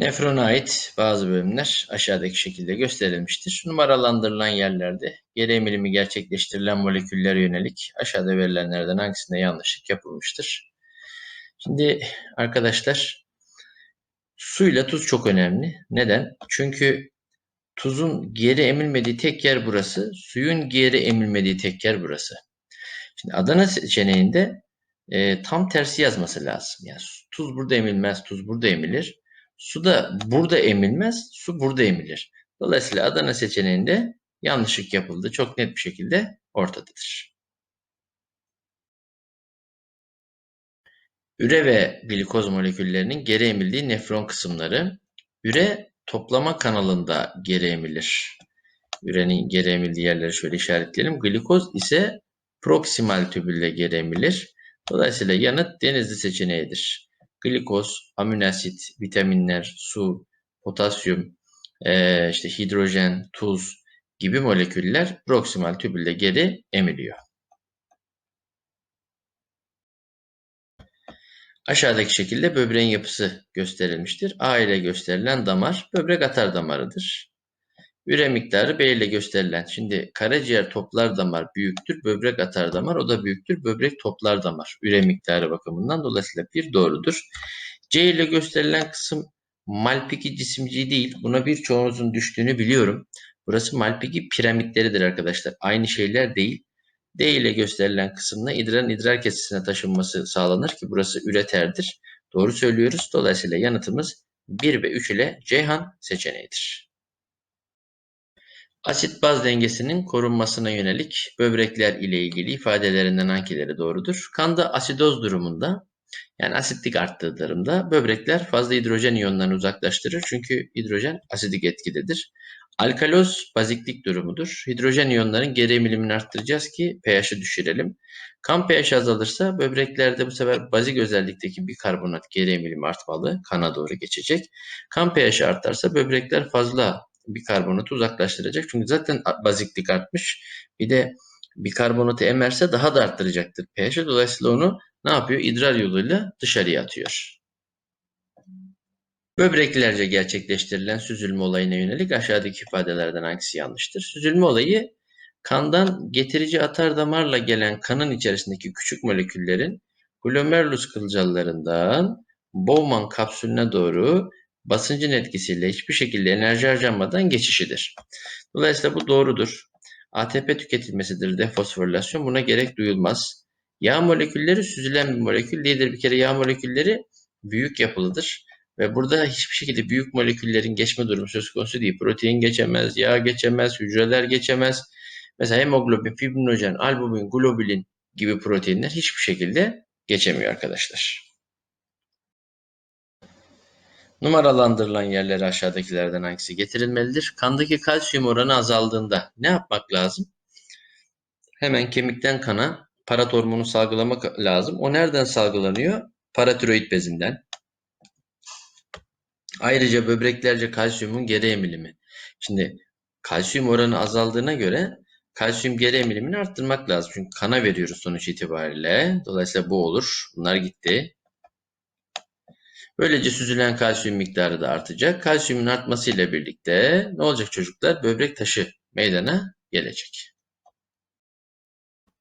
Nefrona ait bazı bölümler aşağıdaki şekilde gösterilmiştir. Numaralandırılan yerlerde geri emilimi gerçekleştirilen moleküllere yönelik aşağıda verilenlerden hangisinde yanlışlık yapılmıştır? Şimdi arkadaşlar suyla tuz çok önemli. Neden? Çünkü tuzun geri emilmediği tek yer burası, suyun geri emilmediği tek yer burası. Şimdi Adana seçeneğinde e, tam tersi yazması lazım. Yani tuz burada emilmez, tuz burada emilir. Su da burada emilmez, su burada emilir. Dolayısıyla Adana seçeneğinde yanlışlık yapıldı. Çok net bir şekilde ortadadır. Üre ve glikoz moleküllerinin geri emildiği nefron kısımları. Üre toplama kanalında geri emilir. Ürenin geri emildiği yerleri şöyle işaretleyelim. Glikoz ise proksimal tübülle geri emilir. Dolayısıyla yanıt denizli seçeneğidir glikoz, aminoasit, vitaminler, su, potasyum, e, işte hidrojen, tuz gibi moleküller proksimal tübülde geri emiliyor. Aşağıdaki şekilde böbreğin yapısı gösterilmiştir. A ile gösterilen damar böbrek atar damarıdır. Üre miktarı B ile gösterilen. Şimdi karaciğer toplar damar büyüktür, böbrek atar damar o da büyüktür, böbrek toplar damar. Üre miktarı bakımından dolayısıyla bir doğrudur. C ile gösterilen kısım Malpighi cisimci değil. Buna birçoğunuzun düştüğünü biliyorum. Burası Malpighi piramitleridir arkadaşlar. Aynı şeyler değil. D ile gösterilen kısımda idrarın idrar kesesine taşınması sağlanır ki burası üreterdir. Doğru söylüyoruz. Dolayısıyla yanıtımız 1 ve 3 ile Ceyhan seçeneğidir. Asit baz dengesinin korunmasına yönelik böbrekler ile ilgili ifadelerinden hangileri doğrudur? Kanda asidoz durumunda yani asitlik arttığı durumda böbrekler fazla hidrojen iyonlarını uzaklaştırır. Çünkü hidrojen asidik etkidedir. Alkaloz baziklik durumudur. Hidrojen iyonların geri emilimini arttıracağız ki pH'ı düşürelim. Kan pH azalırsa böbreklerde bu sefer bazik özellikteki bir karbonat geri emilimi artmalı. Kana doğru geçecek. Kan pH artarsa böbrekler fazla bikarbonatı uzaklaştıracak. Çünkü zaten baziklik artmış. Bir de bikarbonatı emerse daha da arttıracaktır pH'i. Dolayısıyla onu ne yapıyor? İdrar yoluyla dışarıya atıyor. Böbreklerce gerçekleştirilen süzülme olayına yönelik aşağıdaki ifadelerden hangisi yanlıştır? Süzülme olayı kandan getirici atar damarla gelen kanın içerisindeki küçük moleküllerin glomerulus kılcallarından Bowman kapsülüne doğru basıncın etkisiyle hiçbir şekilde enerji harcanmadan geçişidir. Dolayısıyla bu doğrudur. ATP tüketilmesidir defosforilasyon. Buna gerek duyulmaz. Yağ molekülleri süzülen bir molekül değildir. Bir kere yağ molekülleri büyük yapılıdır. Ve burada hiçbir şekilde büyük moleküllerin geçme durumu söz konusu değil. Protein geçemez, yağ geçemez, hücreler geçemez. Mesela hemoglobin, fibrinojen, albumin, globulin gibi proteinler hiçbir şekilde geçemiyor arkadaşlar. Numaralandırılan yerlere aşağıdakilerden hangisi getirilmelidir? Kandaki kalsiyum oranı azaldığında ne yapmak lazım? Hemen kemikten kana parat hormonu salgılamak lazım. O nereden salgılanıyor? Paratiroid bezinden. Ayrıca böbreklerce kalsiyumun geri emilimi. Şimdi kalsiyum oranı azaldığına göre kalsiyum geri emilimini arttırmak lazım. Çünkü kana veriyoruz sonuç itibariyle. Dolayısıyla bu olur. Bunlar gitti. Böylece süzülen kalsiyum miktarı da artacak. Kalsiyumun artmasıyla birlikte ne olacak çocuklar? Böbrek taşı meydana gelecek.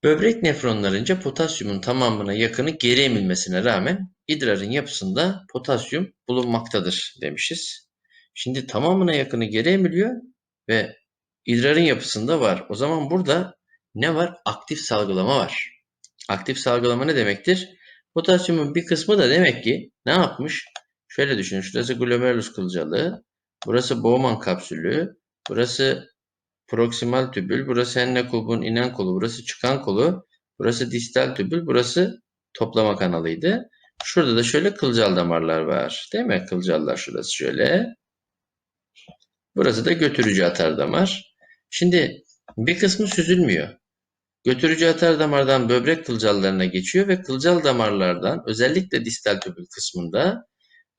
Böbrek nefronlarınca potasyumun tamamına yakını geri emilmesine rağmen idrarın yapısında potasyum bulunmaktadır demişiz. Şimdi tamamına yakını geri emiliyor ve idrarın yapısında var. O zaman burada ne var? Aktif salgılama var. Aktif salgılama ne demektir? Potasyumun bir kısmı da demek ki ne yapmış? Şöyle düşünün. Şurası glomerulus kılcalı. Burası Bowman kapsülü. Burası proksimal tübül. Burası enne kulbun inen kolu. Burası çıkan kolu. Burası distal tübül. Burası toplama kanalıydı. Şurada da şöyle kılcal damarlar var. Değil mi? Kılcallar şurası şöyle. Burası da götürücü atar damar. Şimdi bir kısmı süzülmüyor. Götürücü atar damardan böbrek kılcallarına geçiyor ve kılcal damarlardan özellikle distal tübül kısmında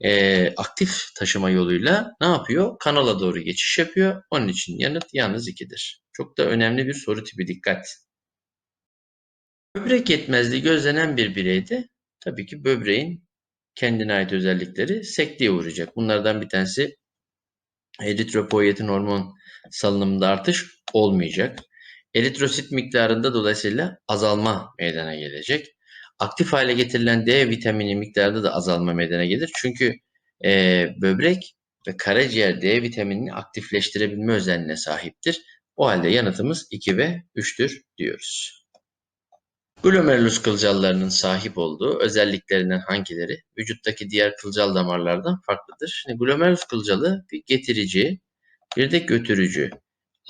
e, aktif taşıma yoluyla ne yapıyor? Kanala doğru geçiş yapıyor. Onun için yanıt yalnız 2'dir. Çok da önemli bir soru tipi dikkat. Böbrek yetmezliği gözlenen bir bireyde tabii ki böbreğin kendine ait özellikleri sekteye uğrayacak. Bunlardan bir tanesi eritropoietin hormon salınımında artış olmayacak. Eritrosit miktarında dolayısıyla azalma meydana gelecek. Aktif hale getirilen D vitamini miktarında da azalma meydana gelir. Çünkü e, böbrek ve karaciğer D vitaminini aktifleştirebilme özelliğine sahiptir. O halde yanıtımız 2 ve 3'tür diyoruz. Glomerulus kılcallarının sahip olduğu özelliklerinden hangileri vücuttaki diğer kılcal damarlardan farklıdır? Şimdi glomerulus kılcalı bir getirici, bir de götürücü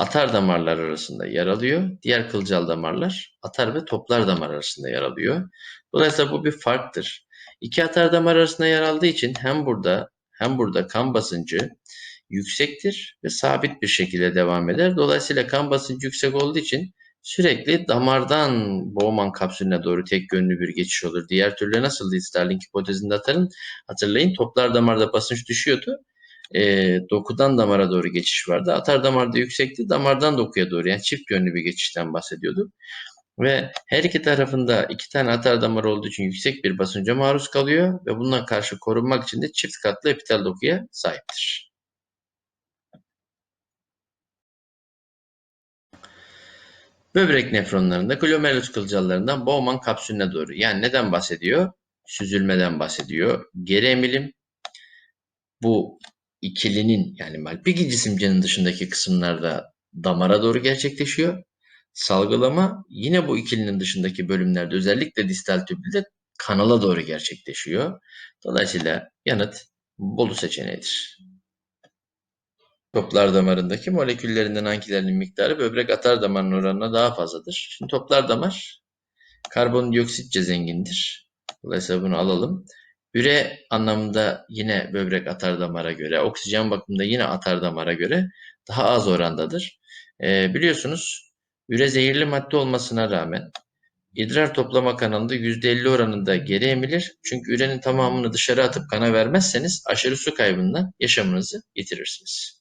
atar damarlar arasında yer alıyor. Diğer kılcal damarlar atar ve toplar damar arasında yer alıyor. Dolayısıyla bu bir farktır. İki atar damar arasında yer aldığı için hem burada hem burada kan basıncı yüksektir ve sabit bir şekilde devam eder. Dolayısıyla kan basıncı yüksek olduğu için sürekli damardan Bowman kapsülüne doğru tek yönlü bir geçiş olur. Diğer türlü nasıldı Starling hipotezinde atarın? Hatırlayın toplar damarda basınç düşüyordu. E, dokudan damara doğru geçiş vardı. Atar damarda yüksekti. Damardan dokuya doğru yani çift yönlü bir geçişten bahsediyorduk. Ve her iki tarafında iki tane atar damar olduğu için yüksek bir basınca maruz kalıyor ve bundan karşı korunmak için de çift katlı epitel dokuya sahiptir. Böbrek nefronlarında glomerulus kılcallarından Bowman kapsülüne doğru. Yani neden bahsediyor? Süzülmeden bahsediyor. Geri emilim bu ikilinin yani Malpighi cisimcanın dışındaki kısımlarda damara doğru gerçekleşiyor. Salgılama yine bu ikilinin dışındaki bölümlerde özellikle distal tübülde kanala doğru gerçekleşiyor. Dolayısıyla yanıt Bolu seçeneğidir. Toplar damarındaki moleküllerinden hangilerinin miktarı böbrek atar damarının oranına daha fazladır? Şimdi toplar damar karbondioksitçe zengindir. Dolayısıyla bunu alalım. Üre anlamında yine böbrek atar damara göre, oksijen bakımında yine atar damara göre daha az orandadır. Ee, biliyorsunuz üre zehirli madde olmasına rağmen idrar toplama kanalında %50 oranında geri emilir. Çünkü ürenin tamamını dışarı atıp kana vermezseniz aşırı su kaybından yaşamınızı yitirirsiniz.